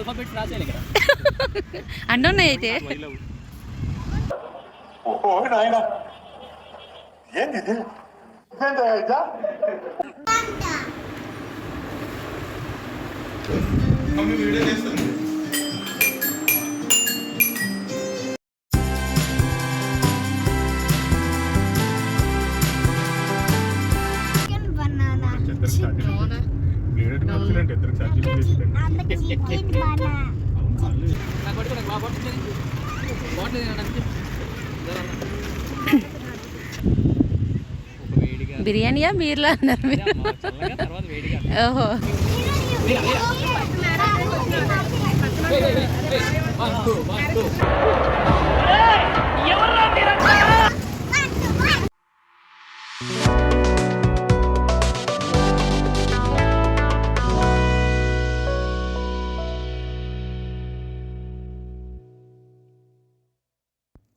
Alphabets రాసేయాలి ఇక్కడ అయితే. ఇది ఇదేంటా ఇదా? Chicken banana. బిర్యానీయా బీర్లా అన్నారు మీరు ఓహో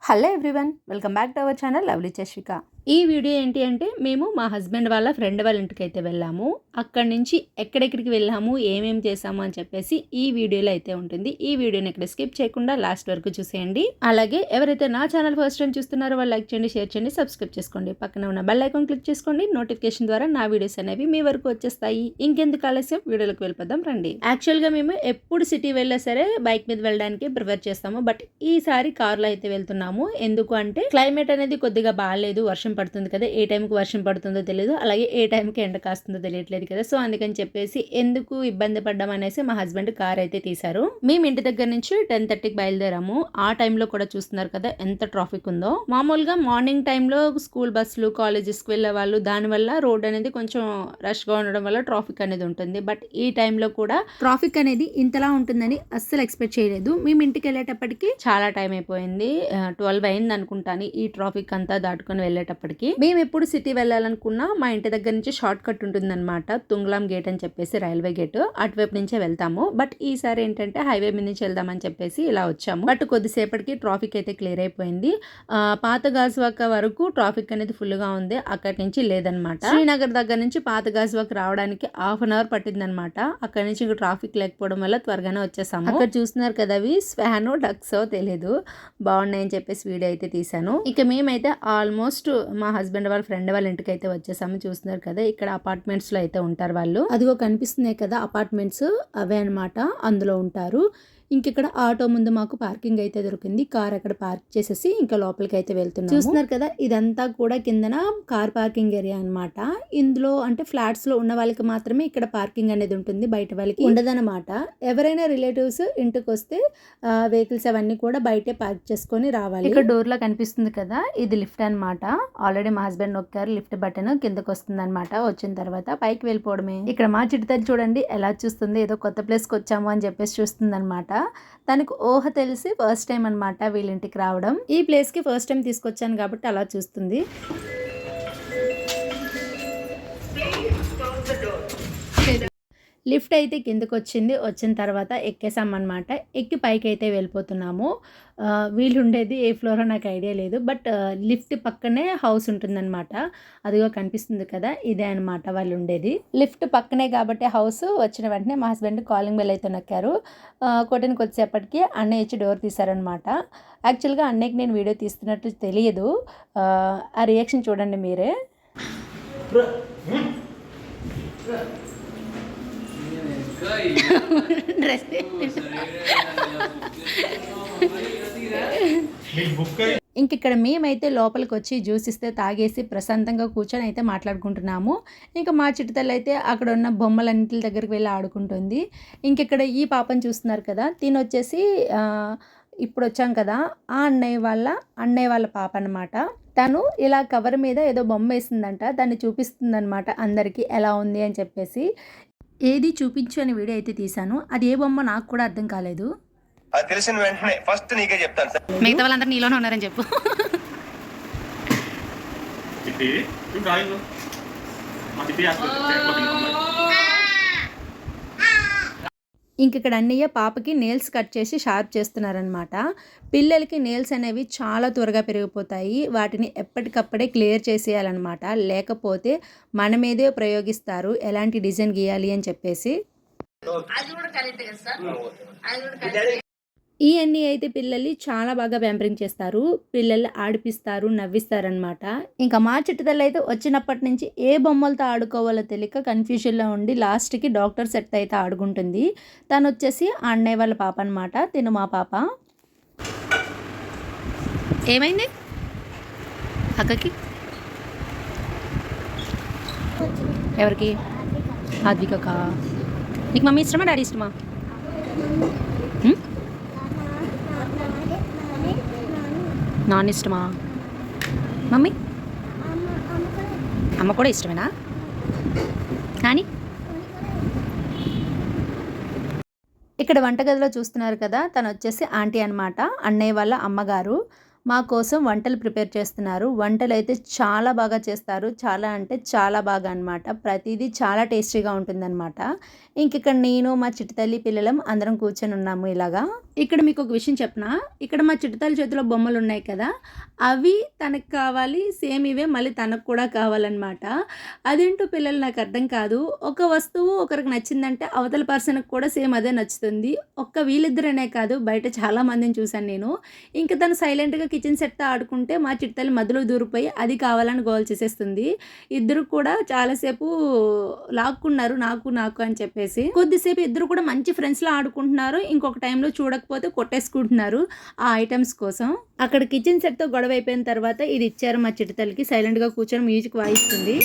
hello everyone welcome back to our channel lovely Chashvika ఈ వీడియో ఏంటి అంటే మేము మా హస్బెండ్ వాళ్ళ ఫ్రెండ్ వాళ్ళ ఇంటికి అయితే వెళ్ళాము. అక్కడి నుంచి ఎక్కడెక్కడికి వెళ్ళాము ఏమేం చేసాము అని చెప్పేసి ఈ వీడియోలో అయితే ఉంటుంది. ఈ వీడియోని ఇక్కడ స్కిప్ చేయకుండా లాస్ట్ వరకు చూసేయండి. అలాగే ఎవరైతే నా ఛానల్ ఫస్ట్ టైం చూస్తున్నారో వాళ్ళు లైక్ చేయండి షేర్ చేయండి సబ్స్క్రైబ్ చేసుకోండి. పక్కన ఉన్న బెల్ ఐకాన్ క్లిక్ చేసుకోండి. నోటిఫికేషన్ ద్వారా నా వీడియోస్ అనేవి మీ వరకు వచ్చేస్తాయి. ఇంకెందుకు ఆలస్యం? వీడియోలకు వెళ్ళిపోదాం రండి. యాక్చువల్గా మేము ఎప్పుడు సిటీ వెళ్ళా సరే బైక్ మీద వెళ్ళడానికి ప్రిఫర్ చేస్తాము. బట్ ఈసారి కార్లో అయితే వెళ్తున్నాము. ఎందుకు అంటే క్లైమేట్ అనేది కొద్దిగా బాగాలేదు వర్షం పడుతుంది కదా ఏ టైంకి వర్షం పడుతుందో తెలియదు అలాగే ఏ టైంకి ఎండ కాస్తుందో తెలియట్లేదు కదా. సో అందుకని చెప్పేసి ఎందుకు ఇబ్బంది పడ్డాం అనేసి మా హస్బెండ్ కార్ అయితే తీశారు. మేము ఇంటి దగ్గర నుంచి టెన్ థర్టీకి బయలుదేరాము. ఆ టైంలో కూడా చూస్తున్నారు కదా ఎంత ట్రాఫిక్ ఉందో. మామూలుగా మార్నింగ్ టైంలో స్కూల్ బస్సులు కాలేజెస్కి వెళ్ళే వాళ్ళు దానివల్ల రోడ్ అనేది కొంచెం రష్గా ఉండడం వల్ల ట్రాఫిక్ అనేది ఉంటుంది. బట్ ఈ టైంలో కూడా ట్రాఫిక్ అనేది ఇంతలా ఉంటుందని అస్సలు ఎక్స్పెక్ట్ చేయలేదు. మేము ఇంటికి వెళ్ళేటప్పటికి చాలా టైం అయిపోయింది. ట్వెల్వ్ అయింది అనుకుంటాను ఈ ట్రాఫిక్ అంతా దాటుకొని వెళ్ళేటప్పటికి. మేము ఎప్పుడు సిటీ వెళ్ళాలనుకున్నా మా ఇంటి దగ్గర నుంచి షార్ట్ కట్ ఉంటుందన్నమాట. తుంగ్లాం గేట్ అని చెప్పేసి రైల్వే గేట్. అటువైపు నుంచే వెళ్తాము. బట్ ఈసారి ఏంటంటే హైవే మీద నుంచి వెళ్దామని చెప్పేసి ఇలా వచ్చాము. బట్ కొద్దిసేపటికి ట్రాఫిక్ అయితే క్లియర్ అయిపోయింది. పాత గాజువాక వరకు ట్రాఫిక్ అనేది ఫుల్గా ఉంది. అక్కడి నుంచి లేదనమాట శ్రీనగర్ దగ్గర నుంచి పాత గాజువాక రావడానికి హాఫ్ అన్ అవర్ పట్టిందనమాట అక్కడి నుంచి ఇంకా ట్రాఫిక్ లేకపోవడం వల్ల త్వరగానే వచ్చేసాము. అక్కడ చూస్తున్నారు కదా అవి. స్వానో డక్సో తెలియదు బాగున్నాయని చెప్పేసి వీడియో అయితే తీసాను ఇక మేమైతే ఆల్మోస్ట్ మా హస్బెండ్ వాళ్ళ ఫ్రెండ్ వాళ్ళ ఇంటికి అయితే వచ్చేసాము చూస్తున్నారు కదా. ఇక్కడ అపార్ట్మెంట్స్లో అయితే ఉంటారు వాళ్ళు. అదిగో కనిపిస్తున్నాయి కదా అపార్ట్మెంట్స్ అవే అన్నమాట అందులో ఉంటారు. ఇంక ఇక్కడ ఆటో ముందు మాకు పార్కింగ్ అయితే దొరికింది. కార్ అక్కడ పార్క్ చేసేసి ఇంకా లోపలికి అయితే వెళ్తున్నాం చూస్తున్నారు కదా ఇదంతా కూడా కిందన కార్ పార్కింగ్ ఏరియా అన్నమాట. ఇందులో అంటే ఫ్లాట్స్లో ఉన్న వాళ్ళకి మాత్రమే ఇక్కడ పార్కింగ్ అనేది ఉంటుంది. బయట వాళ్ళకి ఉండదన్నమాట. ఎవరైనా రిలేటివ్స్ ఇంటికి వస్తే వెహికల్స్ అవన్నీ కూడా బయటే పార్క్ చేసుకొని రావాలి. ఇక్కడ డోర్లో కనిపిస్తుంది కదా ఇది లిఫ్ట్ అన్నమాట. ఆల్రెడీ మా హస్బెండ్ నొక్కారు లిఫ్ట్ బటన్ కిందకి వస్తుంది అనమాట వచ్చిన తర్వాత పైకి వెళ్ళిపోవడమే. ఇక్కడ మా చిట్టుతల్లి చూడండి ఎలా చూస్తుంది? ఏదో కొత్త ప్లేస్కి వచ్చాము అని చెప్పేసి చూస్తుంది అనమాట తనకు ఊహ తెలిసి ఫస్ట్ టైం అనమాట వీళ్ళింటికి రావడం. ఈ ప్లేస్కి ఫస్ట్ టైం తీసుకొచ్చాను కాబట్టి అలా చూస్తుంది. లిఫ్ట్ అయితే కిందకు వచ్చింది వచ్చిన తర్వాత ఎక్కేసామన్నమాట. ఎక్కి పైకి అయితే వెళ్ళిపోతున్నాము. వీళ్ళు ఉండేది ఏ ఫ్లోరో నాకు ఐడియా లేదు. బట్ లిఫ్ట్ పక్కనే హౌస్ ఉంటుందన్నమాట. అదిగో కనిపిస్తుంది కదా ఇదే అన్నమాట వాళ్ళు ఉండేది లిఫ్ట్ పక్కనే కాబట్టి హౌస్ వచ్చిన వెంటనే మా హస్బెండ్ కాలింగ్ బెల్ అయితే నొక్కారు. ఆ, కొట్టిన కొద్దిసేపటికి అన్నయ్య ఇచ్చి డోర్ తీశారనమాట యాక్చువల్గా అన్నయ్యకి నేను వీడియో తీస్తున్నట్లు తెలియదు. ఆ, ఆ రియాక్షన్ చూడండి మీరే. డ్రెస్ ఇంక ఇక్కడ మేమైతే లోపలికి వచ్చి జ్యూస్ ఇస్తే తాగేసి ప్రశాంతంగా కూర్చొని అయితే మాట్లాడుకుంటున్నాము. ఇంకా మా చిట్టుతల్లి అయితే అక్కడ ఉన్న బొమ్మలన్నింటి దగ్గరికి వెళ్ళి ఆడుకుంటుంది. ఇంకిక్కడ ఈ పాపను చూస్తున్నారు కదా తిని వచ్చేసి ఇప్పుడు వచ్చాం కదా ఆ అన్నయ్య వాళ్ళ అన్నయ్య వాళ్ళ పాప అనమాట తను ఇలా కవర్ మీద ఏదో బొమ్మ వేసిందంట దాన్ని చూపిస్తుందనమాట అందరికీ ఎలా ఉంది అని చెప్పేసి. ఏది చూపించు అని వీడియో అయితే తీశాను. అది ఏ బొమ్మ నాకు కూడా అర్థం కాలేదు. అది తెలిసిన వెంటనే ఫస్ట్ నీకే చెప్తాను సార్. మిగతా వాళ్ళందరూ నీలోనే ఉన్నారని చెప్పు. డ్రాయింగ్ మా చిట్టి ఇంక ఇక్కడ అన్నయ్య పాపకి నేల్స్ కట్ చేసి షార్ప్ చేస్తున్నారనమాట పిల్లలకి నేల్స్ అనేవి చాలా త్వరగా పెరిగిపోతాయి. వాటిని ఎప్పటికప్పుడే క్లియర్ చేసేయాలన్నమాట. లేకపోతే మన మీదే ప్రయోగిస్తారు. ఎలాంటి డిజైన్ గీయాలి అని చెప్పేసి. ఈ అన్ని అయితే పిల్లల్ని చాలా బాగా ప్యాంపరింగ్ చేస్తారు. పిల్లల్ని ఆడిపిస్తారు నవ్విస్తారనమాట ఇంకా మా చిట్టుతల్లి అయితే వచ్చినప్పటి నుంచి ఏ బొమ్మలతో ఆడుకోవాలో తెలియక కన్ఫ్యూజన్లో ఉండి లాస్ట్కి డాక్టర్ సెట్ అయితే ఆడుకుంటుంది. తను వచ్చేసి అన్నయ్య వాళ్ళ పాప అనమాట తిను మా పాప. ఏమైంది? అక్కకి? ఎవరికి? ఆద్వికకా నీకు మమ్మీ ఇష్టమా డాడీ ఇష్టమా? నాన్ ఇష్టమా మమ్మీ? అమ్మ కూడా ఇష్టమేనా? నాని? ఇక్కడ వంటగదిలో చూస్తున్నారు కదా తను వచ్చేసి ఆంటీ అన్నమాట. అన్నయ్య వాళ్ళ అమ్మగారు మా కోసం వంటలు ప్రిపేర్ చేస్తున్నారు. వంటలు అయితే చాలా బాగా చేస్తారు. చాలా అంటే చాలా బాగా అన్నమాట. ప్రతిదీ చాలా టేస్టీగా ఉంటుందన్నమాట. ఇంక ఇక్కడ నేను మా చిట్టుతల్లి పిల్లలం అందరం కూర్చొని ఉన్నాము ఇలాగా. ఇక్కడ మీకు ఒక విషయం చెప్పనా? ఇక్కడ మా చిట్టుతల్లి చేతిలో బొమ్మలు ఉన్నాయి కదా అవి తనకు కావాలి సేమ్ ఇవే మళ్ళీ తనకు కూడా కావాలన్నమాట. అదేంటో పిల్లలు నాకు అర్థం కాదు. ఒక వస్తువు ఒకరికి నచ్చిందంటే అవతల పర్సన్కి కూడా సేమ్ అదే నచ్చుతుంది. ఒక్క వీళ్ళిద్దరనే కాదు బయట చాలా మందిని చూశాను నేను. ఇంకా తను సైలెంట్గా కిచెన్ సెట్తో ఆడుకుంటే మా చిట్టతల్లి మధ్యలో దూరిపోయి అది కావాలని గోల్ చేసేస్తుంది. ఇద్దరు కూడా చాలాసేపు లాక్కున్నారు నాకు నాకు అని చెప్పేసి. కొద్దిసేపు ఇద్దరు కూడా మంచి ఫ్రెండ్స్లో ఆడుకుంటున్నారు. ఇంకొక టైంలో చూడకపోతే కొట్టేసుకుంటున్నారు ఆ ఐటమ్స్ కోసం. అక్కడ కిచెన్ సెట్తో గొడవ అయిపోయిన తర్వాత ఇది ఇచ్చారు మా చిట్టతల్లికి సైలెంట్గా కూర్చొని మ్యూజిక్ వాయిస్తుంది.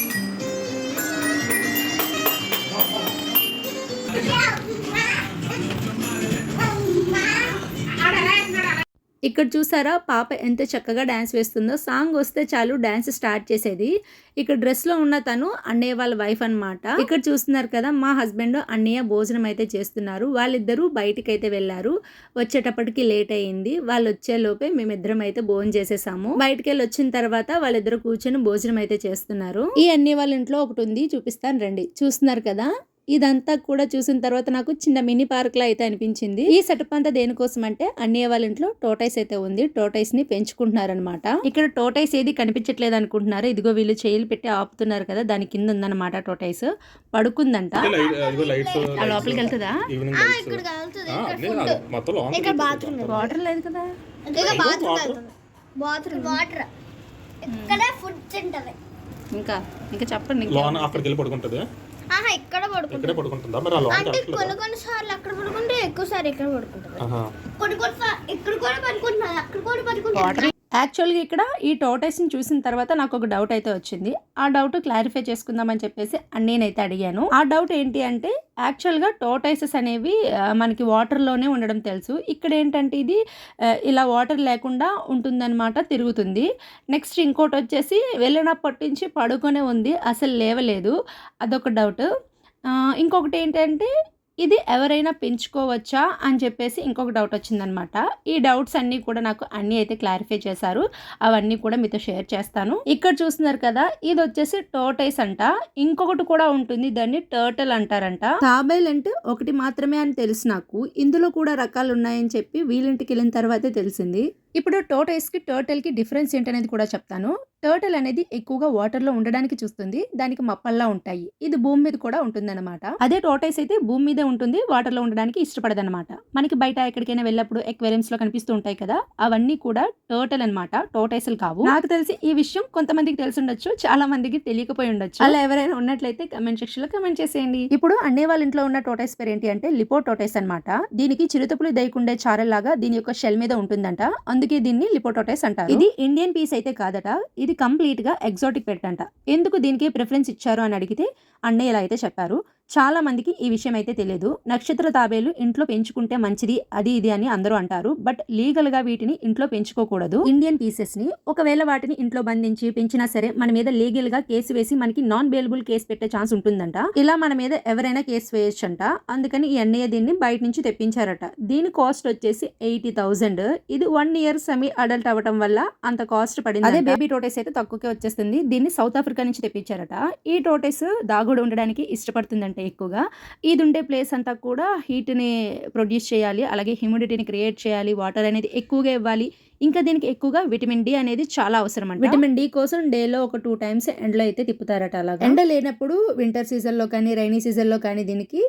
ఇక్కడ చూసారా? పాప ఎంత చక్కగా డ్యాన్స్ వేస్తుందో. సాంగ్ వస్తే చాలు డ్యాన్స్ స్టార్ట్ చేసేది. ఇక్కడ డ్రెస్లో ఉన్న తను అన్నయ్య వాళ్ళ వైఫ్ అన్నమాట. ఇక్కడ చూస్తున్నారు కదా మా హస్బెండ్ అన్నయ్య భోజనం అయితే చేస్తున్నారు. వాళ్ళిద్దరూ బయటికి అయితే వెళ్ళారు. వచ్చేటప్పటికి లేట్ అయ్యింది వాళ్ళు వచ్చేలోపే మేమిద్దరం అయితే భోజనం చేసేసాము. బయటికి వెళ్ళి వచ్చిన తర్వాత వాళ్ళిద్దరు కూర్చొని భోజనం అయితే చేస్తున్నారు. ఈ అన్నయ్య వాళ్ళ ఇంట్లో ఒకటి ఉంది. చూపిస్తాను రండి. చూస్తున్నారు కదా? ఇదంతా కూడా చూసిన తర్వాత నాకు చిన్న మినీ పార్క్ లా అయితే అనిపించింది. ఈ సెటప్ అంతా దేనికోసం అంటే అన్నయ్య వాళ్ళ ఇంట్లో టోటైస్ అయితే ఉంది. టోటైస్ని పెంచుకుంటున్నారనమాట ఇక్కడ టోటైస్ ఏది కనిపించట్లేదు అనుకుంటున్నారు ఇదిగో వీళ్ళు చేయిలు పెట్టి ఆపుతున్నారు కదా దాని కింద ఉందన్నమాట టోటైస్ పడుకుందంట. ఇదిగో లైట్స్ ఆ లోపలికి వెళ్తుందా? వాటర్ లేదు కదా? వాటర్. ఇంకా ఇంకా చెప్పండి ఇంకా. లోన అక్కడికి వెళ్ళి పడుకుంటుంది? ఆహా ఇక్కడ పడుకుంటుంది. ఇక్కడే పడుకుంటుందా? మరి అంటే కొన్ని కొన్ని సార్లు అక్కడ పడుకుంటే ఎక్కువ సార్లు ఇక్కడ పడుకుంటుంది. ఆహా. కొన్ని కొన్ని ఇక్కడ కూడా పడుకుంటున్నది అక్కడ కూడా పడుకుంటుంది. యాక్చువల్గా ఇక్కడ ఈ టోటైస్ని చూసిన తర్వాత నాకు ఒక డౌట్ అయితే వచ్చింది. ఆ డౌట్ క్లారిఫై చేసుకుందామని చెప్పేసి నేనైతే అడిగాను. ఆ డౌట్ ఏంటి అంటే యాక్చువల్గా టోటైసెస్ అనేవి మనకి వాటర్లోనే ఉండడం తెలుసు. ఇక్కడ ఏంటంటే ఇది ఇలా వాటర్ లేకుండా ఉంటుందన్నమాట తిరుగుతుంది. నెక్స్ట్ ఇంకోటి వచ్చేసి వెళ్ళినప్పటి నుంచి పడుకొనే ఉంది అసలు లేవలేదు. అదొక డౌట్ ఇంకొకటి ఏంటంటే ఇది ఎవరైనా పెంచుకోవచ్చా అని చెప్పేసి ఇంకొక డౌట్ వచ్చిందనమాట ఈ డౌట్స్ అన్నీ కూడా నాకు అన్నీ అయితే క్లారిఫై చేశారు. అవన్నీ కూడా మీతో షేర్ చేస్తాను. ఇక్కడ చూస్తున్నారు కదా ఇది వచ్చేసి టోటైస్ అంట. ఇంకొకటి కూడా ఉంటుంది దాన్ని టర్టల్ అంటారంట. తాబేల్ అంటే ఒకటి మాత్రమే అని తెలుసు నాకు. ఇందులో కూడా రకాలు ఉన్నాయని చెప్పి వీళ్ళింటికి వెళ్ళిన తర్వాతే తెలిసింది. ఇప్పుడు టోటైస్కి టర్టల్కి డిఫరెన్స్ ఏంటనేది కూడా చెప్తాను. టర్టల్ అనేది ఎక్కువగా వాటర్లో ఉండడానికి చూస్తుంది. దానికి మప్పల్లా ఉంటాయి. ఇది భూమి మీద కూడా ఉంటుందన్నమాట. అదే టోటైస్ అయితే భూమి మీదే ఉంటుంది. వాటర్లో ఉండడానికి ఇష్టపడదన్నమాట. మనకి బయట ఎక్కడికైనా వెళ్ళినప్పుడు aquariums లో కనిపిస్తూ ఉంటాయి కదా అవన్నీ కూడా టర్టల్ అన్నమాట. టోటైస్లు కావు. నాకు తెలిసి ఈ విషయం కొంతమందికి తెలిసి ఉండొచ్చు చాలా మందికి తెలియకపోయి ఉండొచ్చు. అలా ఎవరైనా ఉన్నట్లయితే కమెంట్ సెక్షన్లో కమెంట్ చేసేయండి. ఇప్పుడు అన్నే వాళ్ళ ఇంట్లో ఉన్న టోటైస్ పేరు ఏంటి అంటే లిపో టోటైస్ అన్నమాట. దీనికి చిరుతపులు దయకుండే చారల్లాగా దీని యొక్క షెల్ మీద ఉంటుందంట. అందుకే దీన్ని లిపోటోటైస్ అంటారు. ఇది ఇండియన్ పీస్ అయితే కాదట. ఇది కంప్లీట్గా ఎగ్జాటిక్ పెట్ అంట. ఎందుకు దీనికి ప్రిఫరెన్స్ ఇచ్చారు అని అడిగితే అన్నయ్య ఇలా అయితే చెప్పారు. చాలా మందికి ఈ విషయం అయితే తెలియదు. నక్షత్ర తాబేలు ఇంట్లో పెంచుకుంటే మంచిది అది ఇది అని అందరూ అంటారు. బట్ లీగల్గా వీటిని ఇంట్లో పెంచుకోకూడదు. ఇండియన్ పీసెస్ని ఒకవేళ వాటిని ఇంట్లో బంధించి పెంచినా సరే మన మీద లీగల్గా కేసు వేసి మనకి నాన్ బెయిలబుల్ కేసు పెట్టే ఛాన్స్ ఉంటుందంట. ఇలా మన మీద ఎవరైనా కేసు వేయొచ్చంట. అందుకని ఈ అన్నయ్య దీన్ని బయట నుంచి తెప్పించారట. దీని కాస్ట్ వచ్చేసి ఎయిటీ థౌసండ్ ఇది వన్ ఇయర్ సెమీ అడల్ట్ అవ్వటం వల్ల అంత కాస్ట్ పడింది అదే బేబీ టోటేస్ అయితే తక్కువకే వచ్చేస్తుంది. దీన్ని సౌత్ ఆఫ్రికా నుంచి తెప్పించారట. ఈ టోటైస్ కూడా ఉండడానికి ఇష్టపడుతుందంటే ఎక్కువగా. ఇది ఉండే ప్లేస్ అంతా కూడా హీట్ని ప్రొడ్యూస్ చేయాలి అలాగే హ్యూమిడిటీని క్రియేట్ చేయాలి వాటర్ అనేది ఎక్కువగా ఇవ్వాలి. ఇంకా దీనికి ఎక్కువగా విటమిన్ డి అనేది చాలా అవసరం అంట విటమిన్ డి కోసం డేలో ఒక టూ టైమ్స్ ఎండలో అయితే తిప్పుతారట అలాగా. ఎండ లేనప్పుడు వింటర్ సీజన్లో కానీ రైనీ సీజన్లో కానీ దీనికి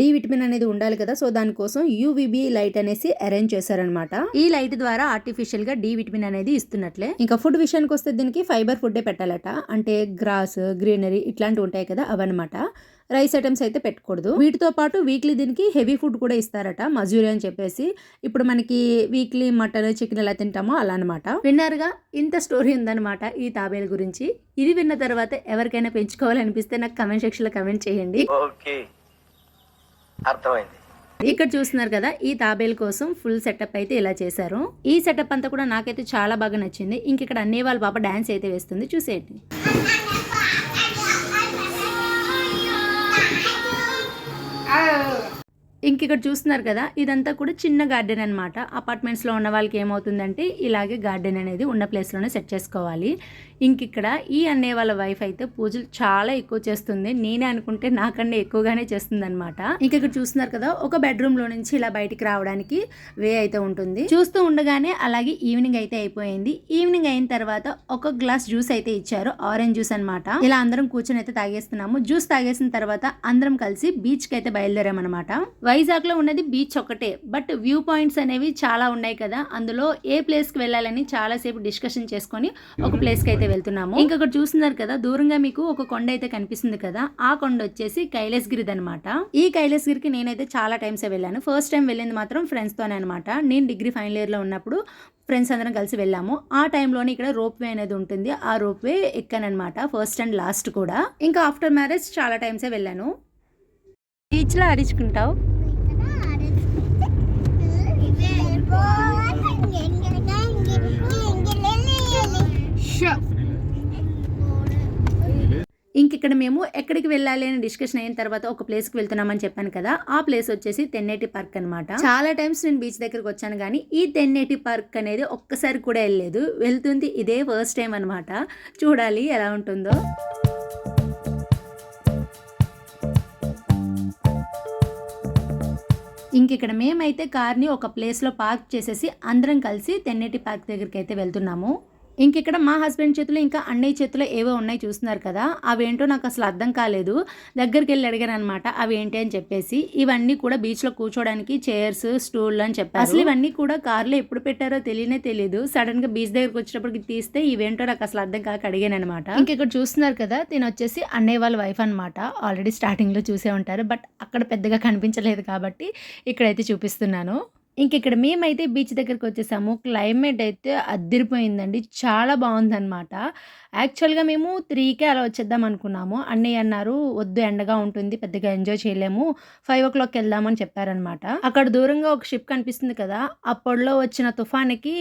డి విటమిన్ అనేది ఉండాలి కదా. సో దానికోసం యూవిబి లైట్ అనేసి అరేంజ్ చేశారనమాట. ఈ లైట్ ద్వారా ఆర్టిఫిషియల్గా డి విటమిన్ అనేది ఇస్తున్నట్లే. ఇంకా ఫుడ్ విషయానికి వస్తే దీనికి ఫైబర్ ఫుడ్ పెట్టాలట. అంటే గ్రాస్ గ్రీనరీ ఇట్లాంటివి ఉంటాయి కదా అవన్నమాట. రైస్ ఐటమ్స్ అయితే పెట్టకూడదు. వీటితో పాటు వీక్లీ దీనికి హెవీ ఫుడ్ కూడా ఇస్తారట మజూరి అని చెప్పేసి. ఇప్పుడు మనకి వీక్లీ మటన్ చికెన్ ఎలా తింటామో అలా అనమాట విన్నారుగా? ఇంత స్టోరీ ఉందన్నమాట ఈ తాబేలు గురించి. ఇది విన్న తర్వాత ఎవరికైనా పెంచుకోవాలనిపిస్తే నాకు కమెంట్ సెక్షన్లో కమెంట్ చేయండి. అర్థమైంది. ఇక్కడ చూస్తున్నారు కదా ఈ తాబేలు కోసం ఫుల్ సెటప్ అయితే ఇలా చేశారు. ఈ సెటప్ అంతా కూడా నాకైతే చాలా బాగా నచ్చింది. ఇంక ఇక్కడ అన్నీ వాళ్ళ పాప డాన్స్ అయితే వేస్తుంది. చూసేయండి. ఇంక ఇక్కడ చూస్తున్నారు కదా ఇదంతా కూడా చిన్న గార్డెన్ అనమాట అపార్ట్మెంట్స్లో ఉన్న వాళ్ళకి ఏమవుతుందంటే ఇలాగే గార్డెన్ అనేది ఉన్న ప్లేస్లోనే సెట్ చేసుకోవాలి. ఇంక ఇక్కడ ఈ అన్నయ్య వాళ్ళ వైఫ్ అయితే పూజలు చాలా ఎక్కువ చేస్తుంది. నేనే అనుకుంటే నాకన్నా ఎక్కువగానే చేస్తుంది అనమాట ఇంక ఇక్కడ చూస్తున్నారు కదా ఒక బెడ్రూమ్లో నుంచి ఇలా బయటికి రావడానికి వే అయితే ఉంటుంది. చూస్తూ ఉండగానే అలాగే ఈవినింగ్ అయితే అయిపోయింది. ఈవినింగ్ అయిన తర్వాత ఒక గ్లాస్ జ్యూస్ అయితే ఇచ్చారు ఆరెంజ్ జ్యూస్ అన్నమాట. ఇలా అందరం కూర్చొని అయితే తాగేస్తున్నాము. జ్యూస్ తాగేసిన తర్వాత అందరం కలిసి బీచ్కి అయితే బయలుదేరామన్నమాట. వైజాగ్లో ఉన్నది బీచ్ ఒకటే బట్ వ్యూ పాయింట్స్ అనేవి చాలా ఉన్నాయి కదా. అందులో ఏ ప్లేస్కి వెళ్ళాలని చాలా సేపు డిస్కషన్ చేసుకొని ఒక ప్లేస్కి అయితే వెళ్తున్నాము. ఇంకొకటి చూస్తున్నారు కదా దూరంగా మీకు ఒక కొండ అయితే కనిపిస్తుంది కదా ఆ కొండ వచ్చేసి కైలాసగిరిది అనమాట ఈ కైలాసగిరికి నేనైతే చాలా టైమ్స్ వెళ్ళాను. ఫస్ట్ టైం వెళ్ళింది మాత్రం ఫ్రెండ్స్ తోనే అనమాట నేను డిగ్రీ ఫైనల్ ఇయర్లో ఉన్నప్పుడు ఫ్రెండ్స్ అందరం కలిసి వెళ్ళాము. ఆ టైంలోనే ఇక్కడ రోప్ వే అనేది ఉంటుంది. ఆ రోప్ వే ఎక్కానమాట ఫస్ట్ అండ్ లాస్ట్ కూడా. ఇంకా ఆఫ్టర్ మ్యారేజ్ చాలా టైమ్సే వెళ్ళాను. బీచ్లో అరుచుకుంటావు ఇంక ఇక్కడ మేము ఎక్కడికి వెళ్ళాలి అని డిస్కషన్ అయిన తర్వాత ఒక ప్లేస్కి వెళ్తున్నామని చెప్పాను కదా ఆ ప్లేస్ వచ్చేసి తెన్నేటి పార్క్ అన్నమాట. చాలా టైమ్స్ నేను బీచ్ దగ్గరకు వచ్చాను కానీ ఈ తెన్నేటి పార్క్ అనేది ఒక్కసారి కూడా వెళ్ళలేదు. వెళ్తుంది ఇదే ఫస్ట్ టైం అన్నమాట. చూడాలి ఎలా ఉంటుందో. ఇంకిక్కడ మేమైతే కార్ని ఒక ప్లేస్లో పార్క్ చేసేసి అందరం కలిసి తెన్నేటి పార్క్ దగ్గరికి అయితే వెళ్తున్నాము. ఇంక ఇక్కడ మా హస్బెండ్ చేతిలో ఇంకా అన్నయ్య చేతిలో ఏవో ఉన్నాయి చూస్తున్నారు కదా అవేంటో నాకు అసలు అర్థం కాలేదు. దగ్గరికి వెళ్ళి అడిగాను అనమాట అవి ఏంటి అని చెప్పేసి. ఇవన్నీ కూడా బీచ్లో కూర్చోడానికి చైర్స్ స్టూల్ అని చెప్పారు. అసలు ఇవన్నీ కూడా కార్లో ఎప్పుడు పెట్టారో తెలియనే తెలియదు. సడన్గా బీచ్ దగ్గరకు వచ్చినప్పటికి తీస్తే ఇవేంటో నాకు అసలు అర్థం కాక అడిగాను అనమాట ఇంక ఇక్కడ చూస్తున్నారు కదా తిను వచ్చేసి అన్నయ్య వాళ్ళ వైఫ్ అనమాట ఆల్రెడీ స్టార్టింగ్లో చూసే ఉంటారు బట్ అక్కడ పెద్దగా కనిపించలేదు కాబట్టి ఇక్కడైతే చూపిస్తున్నాను. ఇంక ఇక్కడ మేమైతే బీచ్ దగ్గరికి వచ్చేసాము. క్లైమేట్ అయితే అద్దరిపోయిందండి చాలా బాగుందన్నమాట. యాక్చువల్గా మేము త్రీకే అలా వచ్చేద్దాం అనుకున్నాము. అన్నయ్య అన్నారు వద్దు ఎండగా ఉంటుంది. పెద్దగా ఎంజాయ్ చేయలేము. ఫైవ్ ఓ క్లాక్ వెళ్దామని చెప్పారనమాట అక్కడ దూరంగా ఒక షిప్ కనిపిస్తుంది కదా అప్పట్లో వచ్చిన తుఫానికి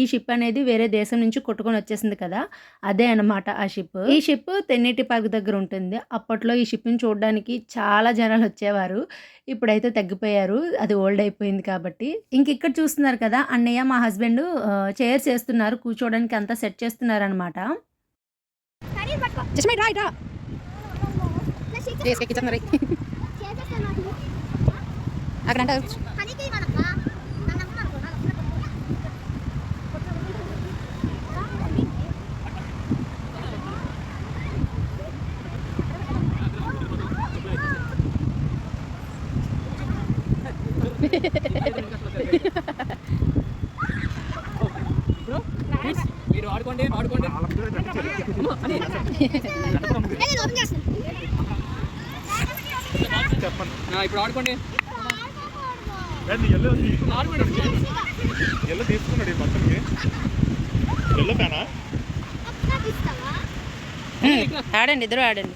ఈ షిప్ అనేది వేరే దేశం నుంచి కొట్టుకొని వచ్చేసింది కదా అదే అన్నమాట ఆ షిప్. ఈ షిప్ తెన్నేటి పార్క్ దగ్గర ఉంటుంది. అప్పట్లో ఈ షిప్ని చూడడానికి చాలా జనాలు వచ్చేవారు. ఇప్పుడైతే తగ్గిపోయారు. అది ఓల్డ్ అయిపోయింది కాబట్టి. ఇంక ఇక్కడ చూస్తున్నారు కదా అన్నయ్య మా హస్బెండ్ చైర్స్ వేస్తున్నారు కూర్చోడానికి అంతా సెట్ చేస్తున్నారు అనమాట అక్కడ మీరు ఆడుకోండి ఆడుకోండి అమ్మో, ఆ, ఇప్పుడు ఆడుకోండి. ఎల్లో ఆడుకోండి. ఎల్లో తీసుకున్నాడు ఈ మొత్తంకి ఎల్లో ఫ్యానా? ఆడండి ఇద్దరు ఆడండి.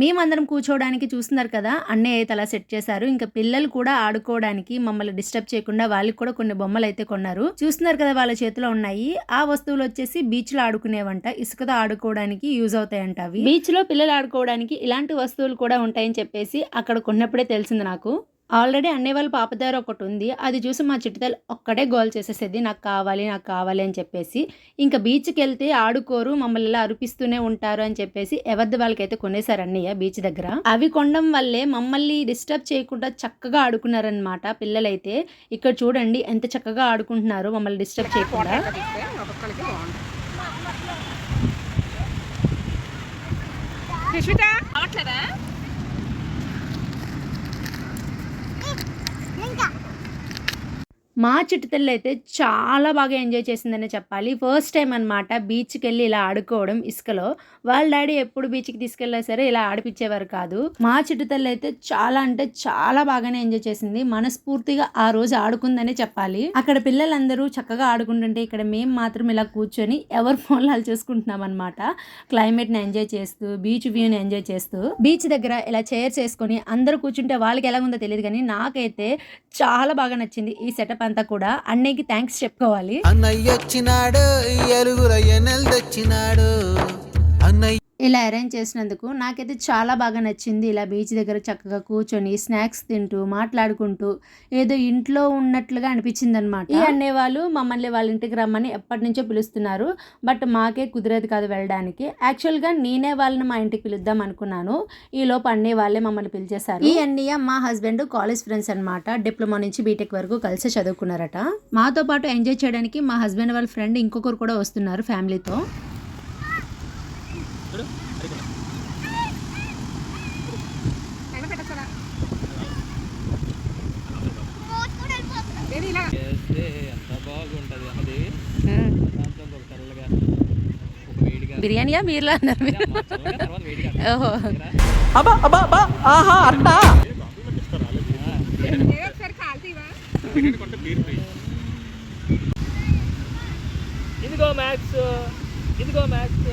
మేమందరం కూర్చోవడానికి చూస్తున్నారు కదా అన్నయ్య అయితే అలా సెట్ చేశారు. ఇంకా పిల్లలు కూడా ఆడుకోవడానికి మమ్మల్ని డిస్టర్బ్ చేయకుండా వాళ్ళకి కూడా కొన్ని బొమ్మలు అయితే కొన్నారు. చూస్తున్నారు కదా వాళ్ళ చేతిలో ఉన్నాయి. ఆ వస్తువులు వచ్చేసి బీచ్లో ఆడుకునేవంట. ఇసుకతో ఆడుకోవడానికి యూజ్ అవుతాయంట అవి. బీచ్లో పిల్లలు ఆడుకోవడానికి ఇలాంటి వస్తువులు కూడా ఉంటాయని చెప్పేసి అక్కడ కొన్నప్పుడే తెలిసింది నాకు. ఆల్రెడీ అన్నయ్య వాళ్ళ పాపదారు ఒకటి ఉంది. అది చూసి మా చిట్టుతల్లి ఒక్కడే గోల్ చేసేసేది నాకు కావాలి నాకు కావాలి అని చెప్పేసి ఇంకా బీచ్కి వెళ్తే ఆడుకోరు మమ్మల్ని ఇలా అరిపిస్తూనే ఉంటారు అని చెప్పేసి ఎవరిది వాళ్ళకైతే కొనేసారు అన్నయ్య బీచ్ దగ్గర. అవి కొనడం వల్లే మమ్మల్ని డిస్టర్బ్ చేయకుండా చక్కగా ఆడుకున్నారనమాట పిల్లలైతే. ఇక్కడ చూడండి ఎంత చక్కగా ఆడుకుంటున్నారు మమ్మల్ని డిస్టర్బ్ చేయకుండా. తీస్తే మా చిట్టుతల్లి అయితే చాలా బాగా ఎంజాయ్ చేసిందనే చెప్పాలి. ఫస్ట్ టైం అనమాట బీచ్కి వెళ్ళి ఇలా ఆడుకోవడం ఇసుకలో. వాళ్ళ డాడీ ఎప్పుడు బీచ్కి తీసుకెళ్ళినా సరే ఇలా ఆడిపించేవారు కాదు. మా చిట్టుతల్లి అయితే చాలా అంటే చాలా బాగానే ఎంజాయ్ చేసింది. మనస్ఫూర్తిగా ఆ రోజు ఆడుకుందనే చెప్పాలి. అక్కడ పిల్లలందరూ చక్కగా ఆడుకుంటుంటే ఇక్కడ మేము మాత్రం ఇలా కూర్చొని ఎవరి ఫోన్లు వాళ్ళు చూసుకుంటున్నాం అనమాట క్లైమేట్ని ఎంజాయ్ చేస్తూ బీచ్ వ్యూని ఎంజాయ్ చేస్తూ బీచ్ దగ్గర ఇలా చైర్స్ వేసుకొని అందరూ కూర్చుంటే వాళ్ళకి ఎలా ఉందో తెలియదు కానీ నాకైతే చాలా బాగా నచ్చింది ఈ సెటప్ అంతా కూడా అన్నయ్యకి థ్యాంక్స్ చెప్పుకోవాలి. అన్నయ్య వచ్చినాడు ఎలుగుల ఎన్నెలు తెచ్చినాడు అన్నయ్య ఇలా అరేంజ్ చేసినందుకు నాకైతే చాలా బాగా నచ్చింది. ఇలా బీచ్ దగ్గర చక్కగా కూర్చొని స్నాక్స్ తింటూ మాట్లాడుకుంటూ ఏదో ఇంట్లో ఉన్నట్లుగా అనిపించింది అనమాట ఈ అన్నయ్య వాళ్ళు మమ్మల్ని వాళ్ళ ఇంటికి రమ్మని ఎప్పటి నుంచో పిలుస్తున్నారు. బట్ మాకే కుదిరేది కాదు వెళ్ళడానికి. యాక్చువల్గా నేనే వాళ్ళని మా ఇంటికి పిలుద్దాం అనుకున్నాను. ఈ లోపు అన్నయ్య వాళ్ళే మమ్మల్ని పిలిచేశారు. ఈ అన్నయ్య మా హస్బెండ్ కాలేజ్ ఫ్రెండ్స్ అన్నమాట. డిప్లొమా నుంచి బీటెక్ వరకు కలిసి చదువుకున్నారట. మాతో పాటు ఎంజాయ్ చేయడానికి మా హస్బెండ్ వాళ్ళ ఫ్రెండ్ ఇంకొకరు కూడా వస్తున్నారు ఫ్యామిలీతో చూడు అడిగి అయినా పెట్టచ్చా ఏది ఇలా చేస్తే ఎంత బాగుంటది అది ప్రశాంతంగా ఒక తెల్లగా ఒక వేడిగా బిర్యానీయా మీరులా అన్నారు? మీరు ఓహో. కాల్తీవా బిర్యానీ కొంటే బీర్ ఫ్రీ ఇదిగో మ్యాక్స్ ఇదిగో మ్యాక్స్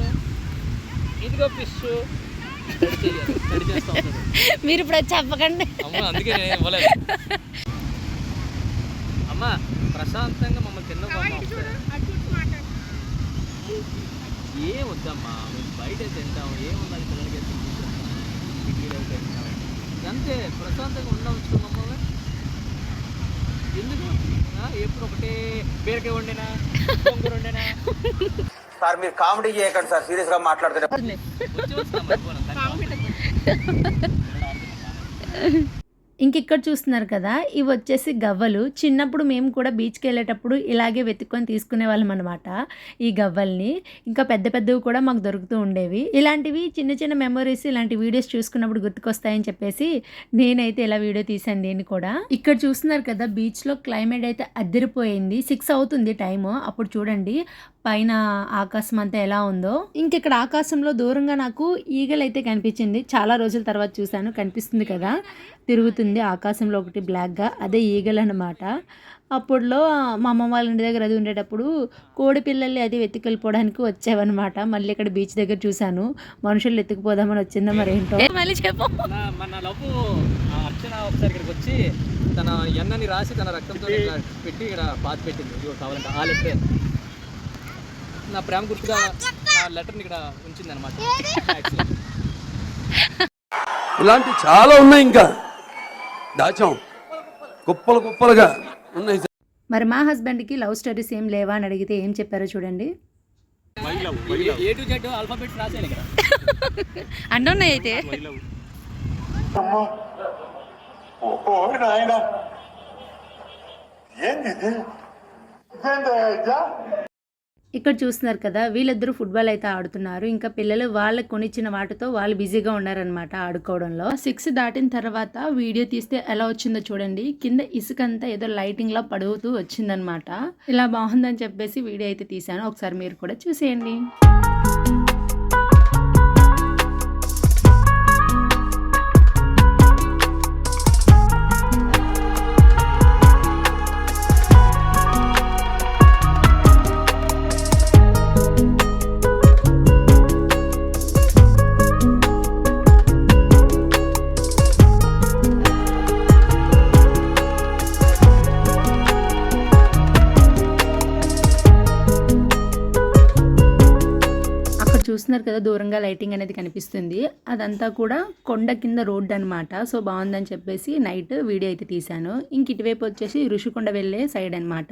ఇదిగో ఫిష్. మీరు ఇప్పుడు చెప్పకండి. అమ్మ అందుకే ప్రశాంతంగా మమ్మల్ని తిన్నమ్మా ఏం వద్దమ్మా మేము బయట తింటాం. ఏముంది పిల్లలకి ఇడ్లీలు అవి తింటాం అంతే ప్రశాంతంగా ఉండవచ్చు మమ్మల్ని ఎందుకు? ఆ, ఎప్పుడు ఒకటే బీరకాయ వండినా పొంగూరు వండినా. సార్ మీరు కామెడీ చేయకండి సార్. సీరియస్గా మాట్లాడుతుంటే వచ్చి ఇంక ఇక్కడ చూస్తున్నారు కదా ఇవి వచ్చేసి గవ్వలు. చిన్నప్పుడు మేము కూడా బీచ్కి వెళ్ళేటప్పుడు ఇలాగే వెతుక్కొని తీసుకునే వాళ్ళం అనమాట ఈ గవ్వల్ని. ఇంకా పెద్ద పెద్దవి కూడా మాకు దొరుకుతూ ఉండేవి. ఇలాంటివి చిన్న చిన్న మెమరీస్ ఇలాంటి వీడియోస్ చూసుకున్నప్పుడు గుర్తుకొస్తాయని చెప్పేసి నేనైతే ఇలా వీడియో తీసాను దీన్ని కూడా. ఇక్కడ చూస్తున్నారు కదా బీచ్లో క్లైమేట్ అయితే అద్దరిపోయింది సిక్స్ అవుతుంది టైము అప్పుడు చూడండి పైన ఆకాశం అంతా ఎలా ఉందో. ఇంకెక్కడ ఆకాశంలో దూరంగా నాకు ఈగలు అయితే కనిపించింది. చాలా రోజుల తర్వాత చూశాను కనిపిస్తుంది కదా. తిరుగుతుంది ఆకాశంలో ఒకటి బ్లాక్గా అదే ఈగలు అనమాట అప్పుడులో మా అమ్మ వాళ్ళ ఇంటి దగ్గర అది ఉండేటప్పుడు కోడి పిల్లల్ని అది వెతుకెళ్ళిపోవడానికి వచ్చేవన్నమాట. మళ్ళీ ఇక్కడ బీచ్ దగ్గర చూశాను. మనుషులు ఎత్తుకుపోదామని వచ్చిందో మరి ఏంటో. మళ్ళీ చెప్పు. మన అర్చన ఒకసారి ఇక్కడికి వచ్చి తన ఎన్నని రాసి తన రక్తంతో పెట్టి. ఇక్కడ పాతి పెట్టింది. కావాలంటే ఆ లెటర్ నా ప్రేమ గుర్తుగా నా లెటర్ని ఇక్కడ ఉంచింది అనమాట ఇలాంటి చాలా ఉన్నాయి ఇంకా. దాచాం. కుప్పలు కుప్పలుగా ఉన్నాయి. మరి మా హస్బెండ్కి లవ్ స్టోరీస్ ఏం లేవా అని అడిగితే ఏం చెప్పారో చూడండి. ఏ టు జెడ్ రాసాను ఇక్కడ. అయితే. ఏంది ఇక్కడ చూస్తున్నారు కదా వీళ్ళిద్దరూ ఫుట్బాల్ అయితే ఆడుతున్నారు. ఇంకా పిల్లలు వాళ్ళకి కొనిచ్చిన వాటితో వాళ్ళు బిజీగా ఉన్నారనమాట ఆడుకోవడంలో. సిక్స్ దాటిన తర్వాత వీడియో తీస్తే ఎలా వచ్చిందో చూడండి. కింద ఇసుక అంతా ఏదో లైటింగ్ లా పడుగుతూ వచ్చిందనమాట ఇలా బాగుందని చెప్పేసి వీడియో అయితే తీశాను. ఒకసారి మీరు కూడా చూసేయండి. కదా దూరంగా లైటింగ్ అనేది కనిపిస్తుంది. అదంతా కూడా కొండ కింద రోడ్డు అనమాట సో బాగుందని చెప్పేసి నైట్ వీడియో అయితే తీశాను. ఇంక ఇటువైపు వచ్చేసి ఋషికొండ వెళ్ళే సైడ్ అనమాట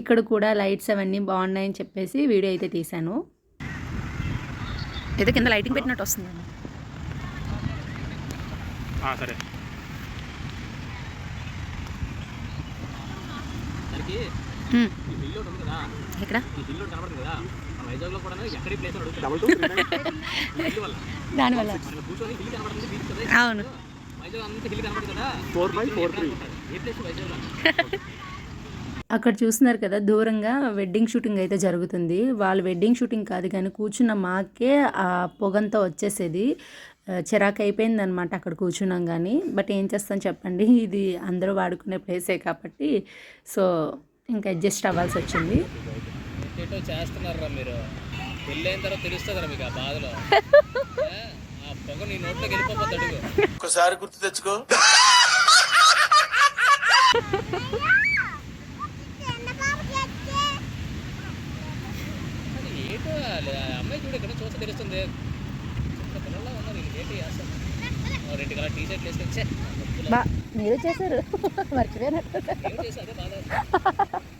ఇక్కడ కూడా లైట్స్ అవన్నీ బాగున్నాయని చెప్పేసి వీడియో అయితే తీశాను. ఏదో కింద లైటింగ్ పెట్టినట్టు వస్తుంది సరే. ఇక్కడ దానివల్ల. అవును. అక్కడ చూస్తున్నారు కదా దూరంగా వెడ్డింగ్ షూటింగ్ అయితే జరుగుతుంది. వాళ్ళు వెడ్డింగ్ షూటింగ్ కాదు కానీ కూర్చున్న మాకే ఆ పొగంతా వచ్చేసేది. చిరాకు అయిపోయింది అనమాట అక్కడ కూర్చున్నాం కానీ. బట్ ఏం చేస్తాం చెప్పండి ఇది అందరూ వాడుకునే ప్లేసే కాబట్టి. సో ఇంకా అడ్జస్ట్ అవ్వాల్సి వచ్చింది. ఏంటో చేస్తున్నారా మీరు? పెళ్ళైన తర్వాత తెలుస్తుంది కదా మీకు ఆ బాధలో. ఆ, పొగ నీ నోట్లోకి వెళ్ళిపోతుంది అడుగు. ఒకసారి గుర్తు తెచ్చుకో. ఏంటో ఆ అమ్మాయి చూడు ఇక్కడ చూస్తే తెలుస్తుంది. చిన్న పిల్లల్లో ఉన్నారు ఏంటి చేస్తారు ఓ రెండు కలర్ టీ షర్ట్లు వేసుకొచ్చే బా మీరు చేశారు. మర్చిపోయినట్టు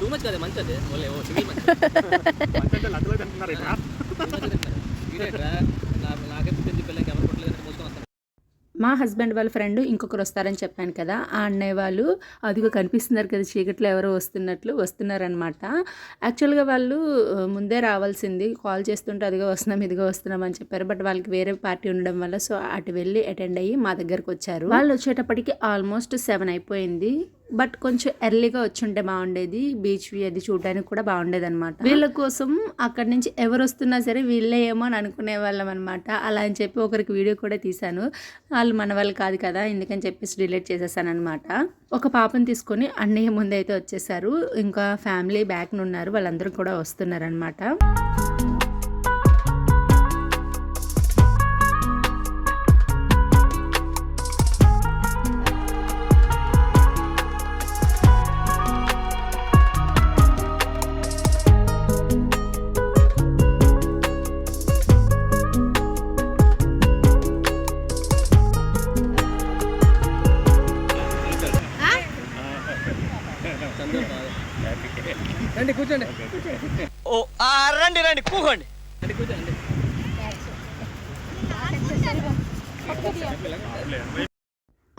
టూ మచ్ కదా మంచి అది ఓలే ఓ సివిల్ మంచి మంచి అంటే లడ్డులో తింటున్నారు ఇక్కడ వీడేట్రా నాకు నాకే పుట్టింది పిల్లలకి ఎవరు పుట్టలేదని మోసుకొని వస్తాను మా హస్బెండ్ వాళ్ళ ఫ్రెండ్ ఇంకొకరు వస్తారని చెప్పాను కదా ఆ అన్నయ్య వాళ్ళు అదిగో కనిపిస్తున్నారు కదా చీకట్లో ఎవరో వస్తున్నట్లు వస్తున్నారనమాట యాక్చువల్గా వాళ్ళు ముందే రావాల్సింది కాల్ చేస్తుంటే అదిగో వస్తున్నాం ఇదిగో వస్తున్నాం అని చెప్పారు. బట్ వాళ్ళకి వేరే పార్టీ ఉండడం వల్ల సో అటు వెళ్ళి అటెండ్ అయ్యి మా దగ్గరకు వచ్చారు. వాళ్ళు వచ్చేటప్పటికి ఆల్మోస్ట్ సెవెన్ అయిపోయింది. బట్ కొంచెం ఎర్లీగా వచ్చుంటే బాగుండేది. బీచ్ వ్యూ అది చూడడానికి కూడా బాగుండేది అనమాట వీళ్ళ కోసం అక్కడి నుంచి ఎవరు వస్తున్నా సరే వీళ్ళే ఏమో అని అనుకునే వాళ్ళం అనమాట అలా అని చెప్పి ఒకరికి వీడియో కూడా తీశాను. వాళ్ళు మన వాళ్ళు కాదు కదా ఎందుకని చెప్పేసి డిలీట్ చేసేసాను అనమాట ఒక పాపని తీసుకొని అన్నయ్య ముందైతే వచ్చేసారు. ఇంకా ఫ్యామిలీ బ్యాక్ ఉన్నారు. వాళ్ళందరూ కూడా వస్తున్నారు రండి కూకోండి రండి కూర్చోండి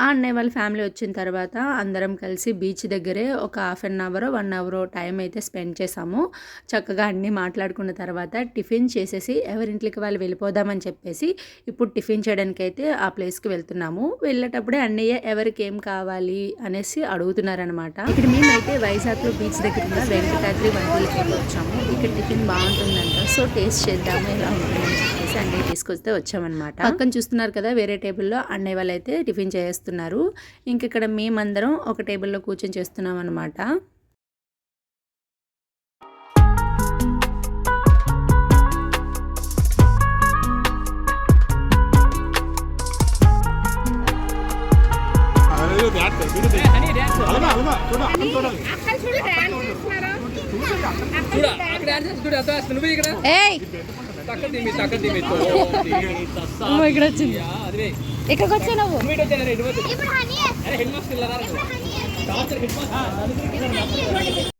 ఆ అన్నయ్య వాళ్ళ ఫ్యామిలీ వచ్చిన తర్వాత అందరం కలిసి బీచ్ దగ్గరే ఒక half an hour one hour time అయితే స్పెండ్ చేసాము చక్కగా అన్నీ మాట్లాడుకున్న తర్వాత టిఫిన్ చేసేసి ఎవరింట్లోకి వాళ్ళు వెళ్ళిపోదామని చెప్పేసి ఇప్పుడు టిఫిన్ చేయడానికి అయితే ఆ ప్లేస్కి వెళ్తున్నాము. వెళ్ళేటప్పుడే అన్నయ్య ఎవరికి ఏం కావాలి అనేసి అడుగుతున్నారనమాట ఇక్కడ మేమైతే వైజాగ్లో బీచ్ దగ్గర ఉన్న వెంకటాద్రి వంటలకి వచ్చాము. ఇక్కడ టిఫిన్ బాగుంటుందంట సో టేస్ట్ చేద్దాము ఎలా ఉంటుందని చెప్పేసి అన్నయ్య తీసుకొస్తే వచ్చామన్నమాట. పక్కన చూస్తున్నారు కదా వేరే టేబుల్లో అన్నయ్య వాళ్ళు అయితే టిఫిన్ చేస్తున్నారు. ఇంక ఇక్కడ మేమందరం ఒక టేబుల్లో కూర్చొని చేస్తున్నాం అనమాట ఏయ్! ఇక్కడ వచ్చింది. అదే ఇక్కడికి వచ్చా నువ్వు ఇప్పుడు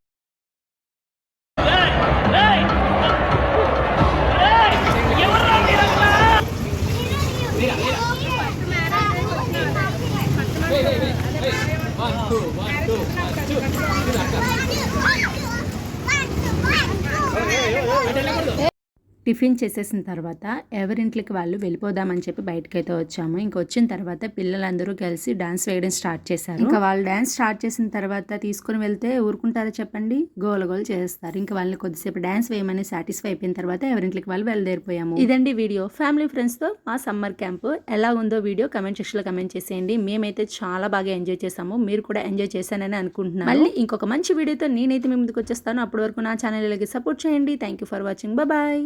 టిఫిన్ చేసేసిన తర్వాత ఎవరింట్లోకి వాళ్ళు వెళ్ళిపోదామని చెప్పి బయటకైతే వచ్చాము. ఇంక వచ్చిన తర్వాత పిల్లలందరూ కలిసి డాన్స్ వేయడం స్టార్ట్ చేశారు. ఇంకా వాళ్ళు డాన్స్ స్టార్ట్ చేసిన తర్వాత తీసుకుని వెళ్తే ఊరుకుంటారా చెప్పండి? గోల గోల చేస్తారు ఇంకా వాళ్ళని కొద్దిసేపు డాన్స్ వేయమని సాటిస్ఫై అయిపోయిన తర్వాత ఎవరింట్లోకి వాళ్ళు బయలుదేరిపోయాము ఇదండి వీడియో. ఫ్యామిలీ ఫ్రెండ్స్తో మా సమ్మర్ క్యాంప్ ఎలా ఉందో వీడియో కమెంట్ సెక్షన్లో కమెంట్ చేసేయండి. మేమైతే చాలా బాగా ఎంజాయ్ చేసాము మీరు కూడా ఎంజాయ్ చేశానని అనుకుంటున్నాను. మళ్ళీ ఇంకొక మంచి వీడియోతో నేనైతే మీ ముందుకు వచ్చేస్తాను. అప్పటి వరకు నా ఛానల్ సపోర్ట్ చేయండి. Thank you for watching bye